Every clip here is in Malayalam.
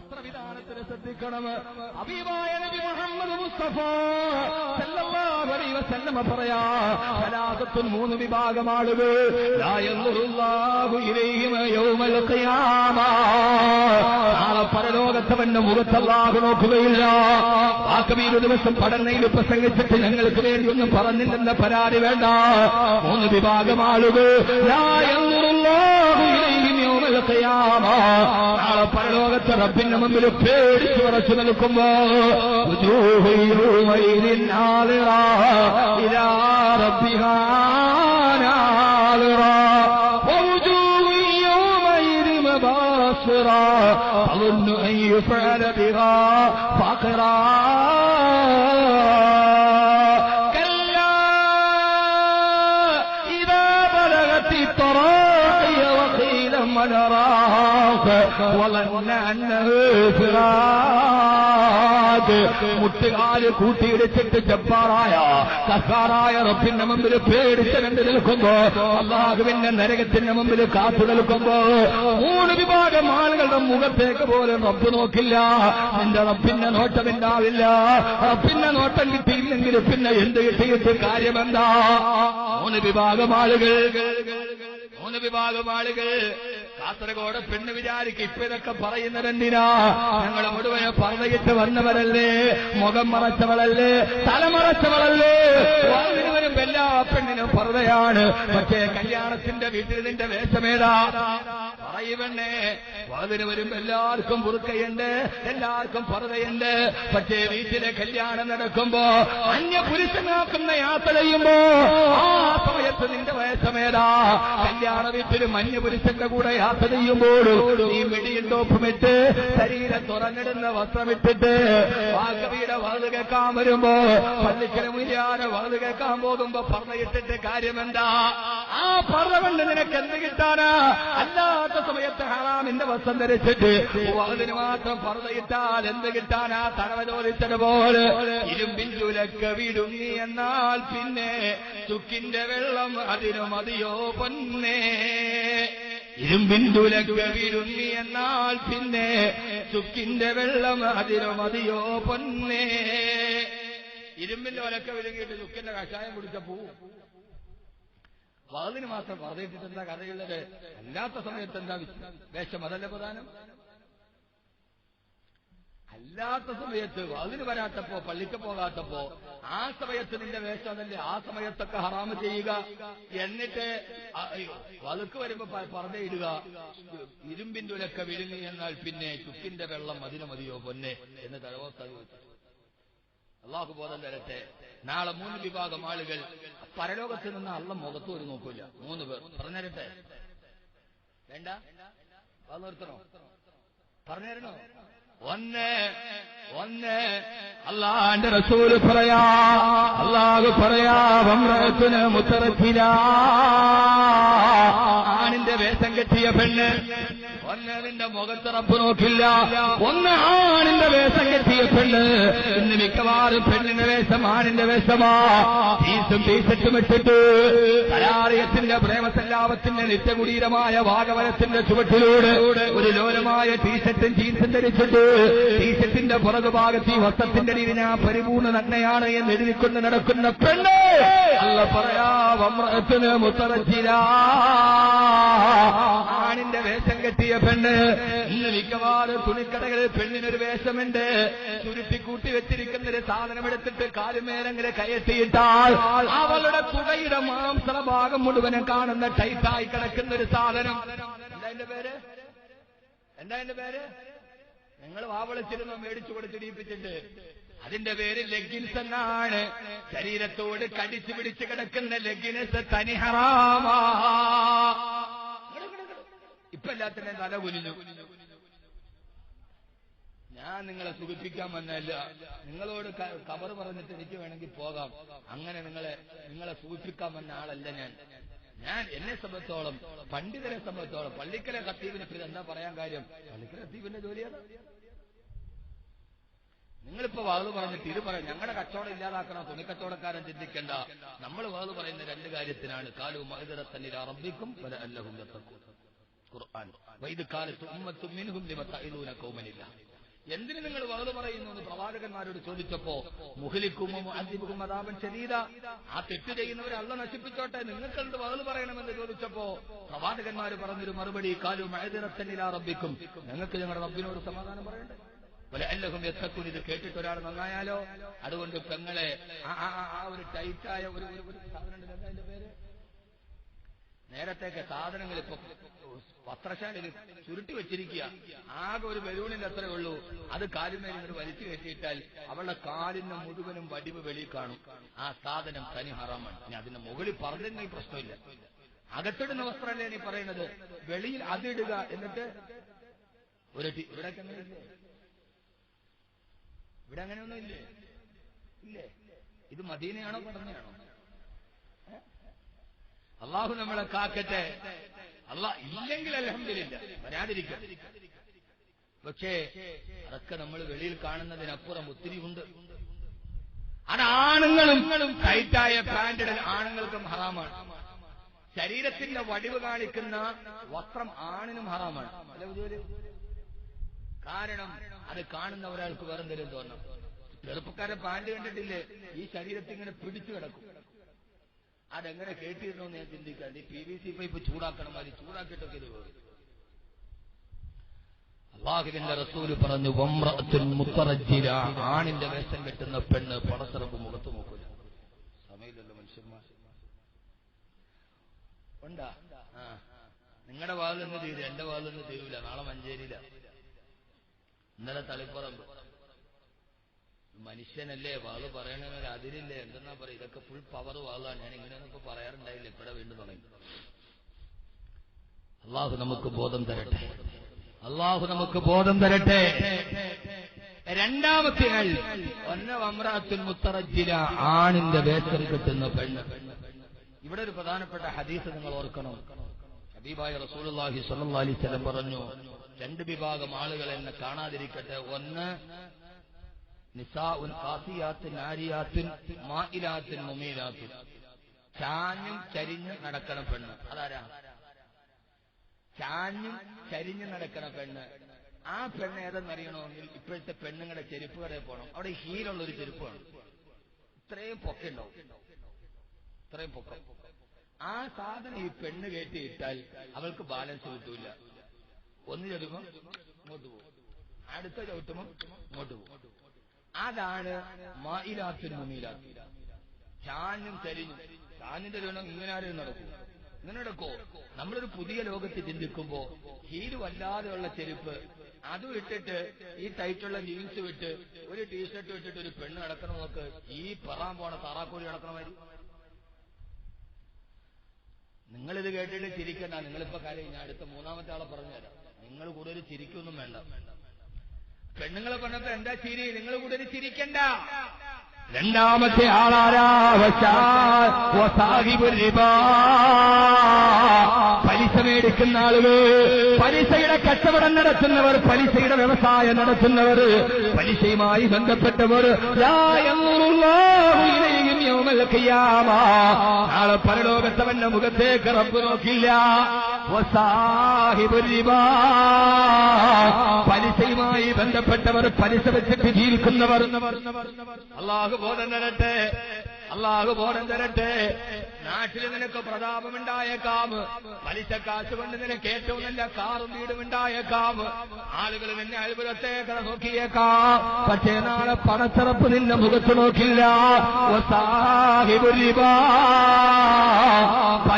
വസ്ത്രവിധാനത്തിന് ശ്രദ്ധിക്കണം. അബീബായ നബി മുഹമ്മദ് മുസ്തഫ സല്ലല്ലാഹു അലൈഹി വസല്ലമ പറയാ സലാസത്തുൻ മൂന്ന് വിഭാഗം ആളുകൾ ലാ യൻദുറുല്ലാഹു യൗമൽ ഖിയാമ. നാളെ പരലോകത്തവന്റെ മുഖത്ത് അല്ലാഹു നോക്കുകയില്ല. വാക്കബീർ ദിവസം പഠനയിൽ പ്രസംഗിച്ചിട്ട് ഞങ്ങൾക്ക് വേണ്ടി ഒന്നും പറഞ്ഞില്ലെന്ന പരാതി വേണ്ട. മൂന്ന് വിഭാഗം ആളുകൾ ലാ നാളെ പരലോകത്തെ റബ്ബിന്റെ മുമ്പിൽ പേടിച്ചു വിറച്ചു നിൽക്കുമ്പോ വജൂഹു യൗമൈദിൻ നാളിറ ഇലാ റബ്ബിഹാ നാളിറ ووجوه يومئذ مباصرة تظن أن يفعل بها فاقرا وقيل من راق وظن أنه فراق മുട്ടുകാല് കൂട്ടിയിടിച്ചിട്ട് ജബ്ബാറായ കസാറായ റബ്ബിന്റെ മുമ്പിൽ പേടിച്ച് കണ്ടു നിൽക്കുമ്പോ അള്ളാഹുവിന്റെ നരകത്തിന്റെ മുമ്പിൽ കാത്തു നിൽക്കുമ്പോ മൂന്ന് വിഭാഗം ആളുകളുടെ മുഖത്തേക്ക് പോലും റബ്ബ് നോക്കില്ല നിന്റെ റബ്ബിന്റെ നോട്ടം ഉണ്ടാവില്ല റബ്ബിന്റെ നോട്ടം കിട്ടിയില്ലെങ്കിൽ പിന്നെ എന്ത് കിട്ടിയിട്ട് കാര്യമെന്താ മൂന്ന് വിഭാഗം ആളുകൾ മൂന്ന് വിഭാഗം ആളുകൾ കാസർഗോഡ് പെണ്ണ് വിചാരിക്കും ഇപ്പൊ ഇതൊക്കെ പറയുന്നതെന്തിനാ ഞങ്ങൾ മുഴുവനെ പറഞ്ഞിട്ട് വന്നവരല്ലേ മുഖം മറച്ചവളല്ലേ തലമറച്ചവളല്ലേ വരുമ്പോ എല്ലാ പെണ്ണിനും പറയാണ് പക്ഷേ കല്യാണത്തിന്റെ വീട്ടിൽ നിന്റെ വേഷമേതാ? പറയുവണ്ണേ വാതിന് വരുമ്പോ എല്ലാവർക്കും പുറുക്കയുണ്ട് എല്ലാവർക്കും പറയുണ്ട് പക്ഷേ വീട്ടിലെ കല്യാണം നടക്കുമ്പോ അന്യ പുരുഷനാക്കുന്ന യാത്ര ചെയ്യുമ്പോ ആ സമയത്ത് നിന്റെ വയസ്സമേതാ? കല്യാണ വീട്ടിൽ മഞ്ഞ പുരുഷന്റെ കൂടെ യാത്ര ചെയ്യുമ്പോൾ ഈ മെടിയും ടോപ്പുമിട്ട് ശരീരം തുറന്നിടുന്ന വസ്ത്രമിട്ടിട്ട് വാഗവിയുടെ വാത് കേൾക്കാൻ വരുമ്പോ പള്ളിക്കര മുരിയാന വാത് കേൾക്കാൻ പോകുമ്പോ പറഞ്ഞിട്ടിട്ട് കാര്യമെന്താ? ആ പറഞ്ഞവണ്ട് നിനക്ക് എന്ത് കിട്ടാനാ? അല്ലാത്ത സമയത്ത് ഹറാമിന്റെ വസ്ത്രം ധരിച്ചിട്ട് അതിന് മാത്രം പറഞ്ഞിട്ടാൽ എന്ത് കിട്ടാനാ? തടവ പോലെ ഇരുമ്പിൻ ചുലക്ക വിടുങ്ങി എന്നാൽ പിന്നെ ചുക്കിന്റെ വെള്ളം അതിനു മതിയോ പൊന്നേ? ഇരുമ്പിൻ തുലക്ക വിടുങ്ങി എന്നാൽ പിന്നെ ചുക്കിന്റെ വെള്ളം അതിനു മതിയോ പൊന്നേ? ഇരുമ്പിന്റെ ഒലക്ക വിരുങ്ങിയിട്ട് ചുക്കിന്റെ കഷായം കുടിച്ച പോവും വാതിന് മാത്രം പറഞ്ഞിട്ട് എന്താ കഥയുള്ളത്? അല്ലാത്ത സമയത്ത് എന്താ വേഷം അതല്ല പ്രധാനം. അല്ലാത്ത സമയത്ത് വാതിന് വരാത്തപ്പോ പള്ളിക്ക് പോകാത്തപ്പോ ആ സമയത്ത് നിന്റെ വേഷം അതല്ലേ? ആ സമയത്തൊക്കെ ഹറാമ് ചെയ്യുക. എന്നിട്ട് വതുക്ക് വരുമ്പോ പറഞ്ഞിടുക. ഇരുമ്പിന്റെ ഉലക്ക വിഴുങ്ങി എന്നാൽ പിന്നെ ചുക്കിന്റെ വെള്ളം അതിനു മതിയോ പൊന്നെ എന്ന് തലവസ്ഥ അള്ളാഹു ബോധം തരട്ടെ. നാളെ മൂന്ന് വിഭാഗം ആളുകൾ പരലോകത്ത് നിന്ന് അള്ള മുഖത്ത് ഒരു നോക്കൂല. മൂന്ന് പേർ. പറഞ്ഞരട്ടെ വേണ്ട? നിർത്തണോ? പറഞ്ഞരണോ ഒന്ന് ഒന്ന്. അള്ളാന്റെ റസൂൽ പറയാ. അള്ളാഹു പറയാ വമ്രത്തിന് മുത്തറച്ചില ആണിന്റെ വേഷം കെട്ടിയ പെണ്ണ് നിന്റെ മുഖത്ത് റബ്ബ് നോക്കില്ല. ഒന്ന് ആണിന്റെ വേഷം കെട്ടിയ പെണ്ണ് ഇന്ന് മിക്കവാറും പെണ്ണിന്റെ വേഷം ആണിന്റെ വേഷമാ. ടീസും ടീഷർട്ടും ഇട്ടിട്ട് കലാലയത്തിന്റെ പ്രേമസല്ലാപത്തിന്റെ നിത്യകുടീരമായ വാഗവനത്തിന്റെ ചുവട്ടിലൂടെ ഒരു ലോലമായ ടീഷർട്ടും ജീൻസും ധരിച്ചിട്ട് ടീഷർട്ടിന്റെ പുറകുഭാഗത്ത് ഈ വസ്ത്രത്തിന്റെ രീതിന പരിപൂർണ നന്മയാണ് എന്ന് എഴുതിക്കൊണ്ട് നടക്കുന്ന പെണ്ണ്. അല്ല പറയാ വമ്രത്തിന് മുത്തറച്ചില. ആണിന്റെ വേഷം കെട്ടിയ പെണ്ണ്. ഇന്ന് മിക്കവാറും തുണിക്കടകളിൽ പെണ്ണിനൊരു വേഷമുണ്ട്. ചുരുട്ടിക്കൂട്ടി വെച്ചിരിക്കുന്ന ഒരു സാധനം എടുത്തിട്ട് കാലുമേലങ്ങനെ കയറ്റിയിട്ടാൽ അവളുടെ പുകയുടെ മാംസള ഭാഗം മുഴുവനും കാണുന്ന ടൈറ്റായി കിടക്കുന്ന ഒരു സാധനം എന്റെ പേര്? എന്താ എന്റെ പേര്? നിങ്ങൾ വാവളിച്ചിരുന്നു മേടിച്ചു കൊടുത്തിടിപ്പിച്ചിട്ട്? അതിന്റെ പേര് ലെഗിൻസ് എന്നാണ്. ശരീരത്തോട് കടിച്ചു പിടിച്ച് കിടക്കുന്ന ലെഗിൻസ് തനിഹറാമാ ഇപ്പൊ എല്ലാത്തിനും തല കുനിഞ്ഞു. ഞാൻ നിങ്ങളെ സുഖിപ്പിക്കാൻ വന്നല്ല നിങ്ങളോട് കബർ പറഞ്ഞിട്ട് എനിക്ക് വേണമെങ്കിൽ പോകാം. അങ്ങനെ നിങ്ങളെ നിങ്ങളെ സൂചിപ്പിക്കാൻ വന്ന ആളല്ല ഞാൻ. ഞാൻ എന്നെ സംബന്ധിച്ചോളം പണ്ഡിതരെ സംബന്ധിച്ചോളം പള്ളിക്കലെ ഖത്തീബിനെ പറ്റി എന്താ പറയാൻ കാര്യം? പള്ളിക്കല ഖത്തീബിന്റെ ജോലിയാണ് നിങ്ങളിപ്പോ വാൾ പറഞ്ഞിട്ട് ഇത് പറയാം ഞങ്ങളുടെ കച്ചവടം ഇല്ലാതാക്കണം തുണിക്കച്ചവടക്കാരൻ ചിന്തിക്കേണ്ട. നമ്മൾ വാൾ പറയുന്ന രണ്ട് കാര്യത്തിനാണ്. കാലു മഹിതരത്തന്നിൽ അറബിക്കും പല അല്ലഹും. ഖുർആൻ. എന്തിന് നിങ്ങൾ വാൾ പറയുന്നു എന്ന് പ്രവാചകന്മാരോട് ചോദിച്ചപ്പോ മുഹലിക്കുമ്പോ അന്തിബുക്കും മതാപൻ ശരീര ആ തെറ്റ് ചെയ്യുന്നവരെ അള്ള നശിപ്പിച്ചോട്ടെ നിങ്ങൾക്ക് എന്ത് വാൾ പറയണമെന്ന് ചോദിച്ചപ്പോ പ്രവാചകന്മാർ പറഞ്ഞൊരു മറുപടി കാലു മഴതിറത്തന്നിൽ റബ്ബിക്കും. ഞങ്ങൾക്ക് ഞങ്ങളുടെ റബ്ബിനോട് സമാധാനം പറയണ്ടേ? വല അല്ലഹും യത്തക്കുൻ ഇത് കേട്ടിട്ട് ഒരാൾ നന്നായാലോ? അതുകൊണ്ട് പെങ്ങളെ ആ ഒരു ടൈറ്റായ ഒരു സാധനം എന്താ എന്റെ പേര്? നേരത്തെയൊക്കെ സാധനങ്ങൾ ഇപ്പൊ പത്രശാലയിൽ ചുരുട്ടി വെച്ചിരിക്കുക. ആകെ ഒരു ബലൂണിന്റെ അത്രേ ഉള്ളൂ. അത് കാലുമേൽ ഇങ്ങനെ വലിച്ചു കെട്ടിയിട്ടാൽ അവളുടെ കാലിന്റെ മുഴുവനും വടിവ് വെളി കാണും. ആ സാധനം തനി ഹറാമാണ്. ഇനി അതിന്റെ മുകളിൽ പറഞ്ഞെങ്കിൽ പ്രശ്നമില്ല. അകത്തിടുന്ന വസ്ത്രമല്ലേ നീ പറയുന്നത്? വെളിയിൽ അതിടുക എന്നിട്ട് ഒരു ഇവിടെ ഇവിടെ അങ്ങനെയൊന്നും ഇല്ലേ? ഇല്ലേ? ഇത് മദീനയാണോ പറഞ്ഞാണോ അള്ളാഹു നമ്മളെ കാക്കട്ടെ. അള്ളാഹ് ഇല്ലെങ്കിൽ അലഹമില്ല വരാതിരിക്കാം. പക്ഷേ അതൊക്കെ നമ്മൾ വെളിയിൽ കാണുന്നതിനപ്പുറം ഒത്തിരി ഉണ്ട്. അത് ആണുങ്ങളും ടൈറ്റായ പാന്റ് ആണുങ്ങൾക്കും ഹറാമാണ്. ശരീരത്തിന്റെ വടിവ് കാണിക്കുന്ന വസ്ത്രം ആണിനും ഹറാമാണ്? കാരണം അത് കാണുന്ന ഒരാൾക്ക് വേറെന്തെങ്കിലും തോന്നണം. ചെറുപ്പക്കാരെ പാന്റ് കണ്ടിട്ടില്ലേ? ഈ ശരീരത്തിങ്ങനെ പിടിച്ചു കിടക്കും. അതെങ്ങനെ കേട്ടിരുന്നു എന്ന് ഞാൻ ചിന്തിക്കാം ഈ പി വി സി പൈപ്പ് ചൂടാക്കണം അത് ചൂടാക്കിയിട്ടൊക്കെ ഇത് വേണം അള്ളാഹുവിന്റെ റസൂൽ പറഞ്ഞു വമ്രത്തുൻ മുത്തറജില ആണിന്റെ വേഷം കെട്ടുന്ന പെണ്ണ് പടസറപ്പ് മുഖത്ത് നോക്കൂല. സമയമില്ലല്ലോ മനുഷ്യന്മാർ. ഉണ്ടാ? നിങ്ങളുടെ വാതിലൊന്ന് തീരും എന്റെ വാതിലൊന്ന് തീരൂല. നാളെ മഞ്ചേരിയില. ഇന്നലെ തളിപ്പറമ്പ്. മനുഷ്യനല്ലേ വാൾ പറയണമെങ്കിൽ അതിരില്ലേ എന്തെന്നാ പറയാ ഇതൊക്കെ ഫുൾ പവർ വാളാണ് ഞാൻ ഇങ്ങനെയൊന്നും പറയാറുണ്ടായില്ല. ഇപ്പഴ വീണ്ടും പറയും അള്ളാഹു നമുക്ക് ബോധം തരട്ടെ. അള്ളാഹു നമുക്ക് ബോധം തരട്ടെ. രണ്ടാമത്തെ ആൾ മുത്തറജില ആണിന്റെ വേഷം കിട്ടുന്ന പെണ്ണ്. ഇവിടെ ഒരു പ്രധാനപ്പെട്ട ഹദീസ് നിങ്ങൾ ഓർക്കണം. ഹബീബായ റസൂലുള്ളാഹി സ്വല്ലല്ലാഹി അലൈഹി വസല്ലം പറഞ്ഞു രണ്ട് വിഭാഗം ആളുകൾ എന്നെ കാണാതിരിക്കട്ടെ. ഒന്ന് നിസാഉൻ ഖാസിയാത്തുൻ ആരിയാത്തുൻ മായിലാത്തുൻ മുമീലാത്തുൻ. ചാഞ്ഞും ചരിഞ്ഞും നടക്കണ പെണ്ണ്. അതാരാ? ചാഞ്ഞും ചരിഞ്ഞു നടക്കണ പെണ്ണ്. ആ പെണ്ണ് ഏതെന്നറിയണമെങ്കിൽ ഇപ്പോഴത്തെ പെണ്ണുങ്ങളുടെ ചെരുപ്പ് കടയിൽ പോകണം അവിടെ ഹീലുള്ള ഒരു ചെരുപ്പ് വേണം ഇത്രയും പൊക്കുണ്ടാവും ഇത്രയും പൊക്ക. ആ സാധനം ഈ പെണ്ണ് കയറ്റിയിട്ടാൽ അവൾക്ക് ബാലൻസ് കിട്ടൂല. ഒന്ന് ചവിട്ടുമ്പോ ഇങ്ങോട്ട് പോകും. അടുത്ത ചവിട്ടുമ്പോ ഇങ്ങോട്ട് പോകും. അതാണ് ഞാനും മുമീലാത്തും ഞാനിന്റെ ചരിഞ്ഞും ഇങ്ങനെ ആരും നടക്കും. ഇങ്ങനെ നടക്കോ. നമ്മളൊരു പുതിയ ലോകത്ത് ചിന്തിക്കുമ്പോ ഹീൽ വല്ലാതെയുള്ള ചെരുപ്പ് അതും ഇട്ടിട്ട് ഈ ടൈറ്റുള്ള ജീൻസ് വിട്ട് ഒരു ടീഷർട്ട് ഇട്ടിട്ട് ഒരു പെണ്ണ് നടക്കണം നോക്ക് ഈ പെറാൻ പോണ താറാക്കോഴി നടക്കണമാതിരി നിങ്ങളിത് കേട്ടിട്ട് ചിരിക്കണ്ട. നിങ്ങളിപ്പോ കാര്യം ഞാൻ അടുത്ത മൂന്നാമത്തെ ആളെ പറഞ്ഞുതരാം. നിങ്ങൾ കൂടുതൽ ചിരിക്കൊന്നും വേണ്ട. പെണ്ണുങ്ങളെ പറഞ്ഞപ്പോ എന്താ ചിരി നിങ്ങൾ കൂടുതൽ ചിരിക്കണ്ട രണ്ടാമത്തെ. പലിശ മേടിക്കുന്ന ആളുകൾ പലിശയുടെ കച്ചവടം നടത്തുന്നവർ പലിശയുടെ വ്യവസായം നടത്തുന്നവർ പലിശയുമായി ബന്ധപ്പെട്ടവർ. നാളെ പരലോകത്തവന്റെ മുഖത്തേക്ക് റബ്ബ് നോക്കില്ല. പലിശയുമായി ബന്ധപ്പെട്ടവർ പലിശ വെച്ചിട്ട് ജീവിക്കുന്നവർ. അള്ളാഹു ബോധം തരട്ടെ. അള്ളാഹു ബോധം തരട്ടെ. നാട്ടിൽ നിനക്ക് പ്രതാപമുണ്ടായേക്കാം. പലിശ കാശ് കൊണ്ട് നിനക്ക് ഏറ്റവും നല്ല കാറും വീടും ഉണ്ടായേക്കാം. ആളുകൾ നിന്നെ അത്ഭുതത്തേക്ക് നോക്കിയേക്കാം. പക്ഷേ നാളെ പണച്ചറപ്പ് നിന്റെ മുഖത്ത് നോക്കില്ല.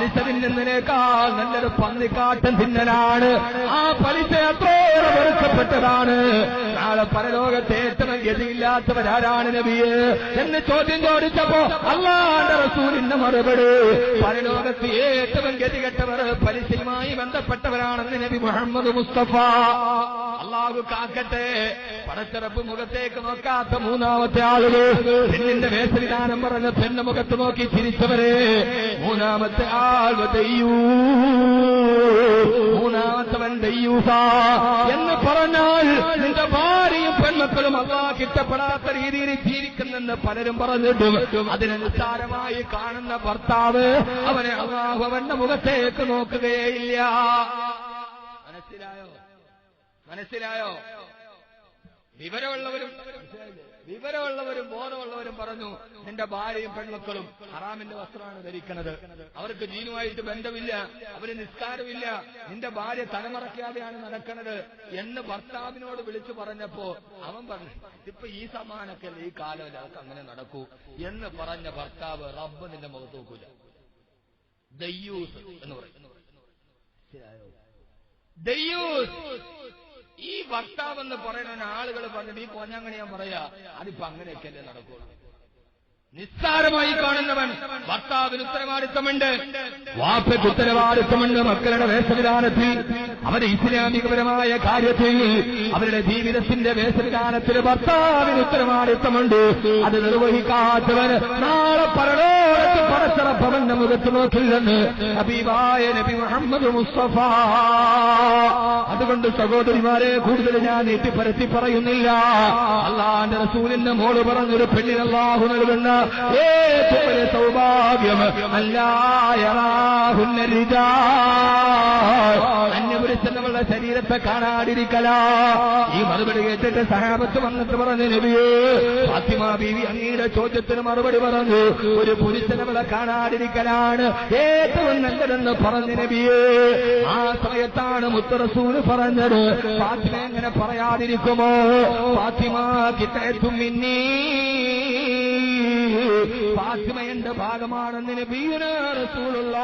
വസാഹിബുൽ നിന്നതിനേക്കാൾ നല്ലൊരു പന്നിക്കാട്ടം തിന്നലാണ് ആ പലിശ എത്രയോളം വെറുക്കപ്പെട്ടതാണ്. നാളെ പരലോകത്തെ ഏറ്റവും ഗതിയില്ലാത്തവരാരാണ് നബിയെ എന്ന് ചോദ്യം ചോദിച്ചപ്പോ അള്ളാന്റെ റസൂലിന്റെ മറുപടി. പരലോകത്ത് ഏറ്റവും ഗതികെട്ടവർ പലിശയുമായി ബന്ധപ്പെട്ടവരാണെന്ന് നബി മുഹമ്മദ് മുസ്തഫ. അള്ളാഹു കാക്കട്ടെ. പടച്ചിറപ്പ് മുഖത്തേക്ക് നോക്കാത്ത മൂന്നാമത്തെ ആളുകൾ. പെണ്ണിന്റെ വേഷവിധാനം പറഞ്ഞ പെണ്ണ് മുഖത്ത് നോക്കി ചിരിച്ചവരെ. മൂന്നാമത്തെ ആൾ ദയ്യൂ. മൂന്നാമത്തവൻ ദയ്യൂസ എന്ന് പറഞ്ഞാൽ നിന്റെ ഭാര്യയും പെൺമക്കളും അള്ളാഹ് ഇഷ്ടപ്പെടാത്ത രീതിയിൽ ജീവിക്കുന്നെന്ന് പലരും പറഞ്ഞിട്ടും. അതിനനുസാരമായി കാണുന്ന ഭർത്താവ് അവനെ അള്ളാഹു അവന്റെ മുഖത്തേക്ക് നോക്കുകയില്ല മനസ്സിലായോ? മനസ്സിലായോ? വിവരമുള്ളവരും വിവരമുള്ളവരും ബോധമുള്ളവരും പറഞ്ഞു നിന്റെ ഭാര്യയും പെൺമക്കളും ഹറാമിന്റെ വസ്ത്രമാണ് ധരിക്കുന്നത്. അവർക്ക് ജീനുമായിട്ട് ബന്ധമില്ല അവർ നിസ്കാരമില്ല. നിന്റെ ഭാര്യ തലമറക്കാതെയാണ് നടക്കുന്നത്. എന്ന് ഭർത്താവിനോട് വിളിച്ചു പറഞ്ഞപ്പോ അവൻ പറഞ്ഞു ഇപ്പൊ ഈ സമാനൊക്കെ ഈ കാലം അങ്ങനെ നടക്കൂ. എന്ന് പറഞ്ഞ ഭർത്താവ് റബ്ബ് നിന്റെ മുഖത്ത് നോക്കൂല. ദയ്യൂസ് എന്ന് പറയും. ദയ്യൂസ്! ഈ ഭർത്താവ് എന്ന് പറയുന്ന ആളുകൾ പറഞ്ഞിട്ട് ഈ പോഞ്ഞങ്ങനെ ഞാൻ പറയാ അതിപ്പോ അങ്ങനെയൊക്കെയല്ലേ നടക്കുള്ളൂ. നിസ്സാരമായി കാണുന്നവൻ ഭർത്താവിന് ഉത്തരവാദിത്തമുണ്ട്. വാപ്പയ്ക്ക് ഉത്തരവാദിത്തമുണ്ട് മക്കളുടെ വേഷവിധാനത്തിൽ. അവരുടെ ഇസ്ലാമികപരമായ കാര്യത്തിൽ അവരുടെ ജീവിതത്തിന്റെ വേഷവിധാനത്തിൽ ഭർത്താവിന് ഉത്തരവാദിത്തമുണ്ട്. അത് നിർവഹിക്കാത്തവൻ നാളെ പരലോകത്ത് ഭവന്റെ മുഖത്ത് നോക്കില്ലെന്ന് ഹബീബായ നബി മുഹമ്മദ് മുസ്തഫ അതുകൊണ്ട് സഹോദരിമാരെ കൂടുതൽ ഞാൻ നീട്ടിപ്പരത്തി പറയുന്നില്ല. അള്ളാന്റെ റസൂലിന്റെ മോൾ പറഞ്ഞൊരു പെണ്ണിന് അള്ളാഹു നൽകുന്ന വലിയ സൗഭാഗ്യം. അല്ലായറാഹുന്ന അന്യപുരുഷനുകളുടെ ശരീരത്തെ കാണാതിരിക്കല. ഈ മറുപടി കേട്ടിട്ട് സഹാബത്ത് വന്നിട്ട് പറഞ്ഞു നബിയേ ഫാത്തിമ ബീവി അങ്ങയുടെ ചോദ്യത്തിന് മറുപടി പറഞ്ഞു. ഒരു പുരുഷനവളെ കാണാതിരിക്കലാണ്. ഏറ്റവും നല്ലതെന്ന് പറഞ്ഞു നബിയേ. ആ സമയത്താണ് മുത്തറസൂൽ പറഞ്ഞത്. ഫാത്തിമ എങ്ങനെ പറയാതിരിക്കുമോ? ഫാത്തിമ കിട്ടും മിന്നീ. ഫാത്തിമ എന്റെ ഭാഗമാണെന്ന് നബിയുന റസൂലുള്ള.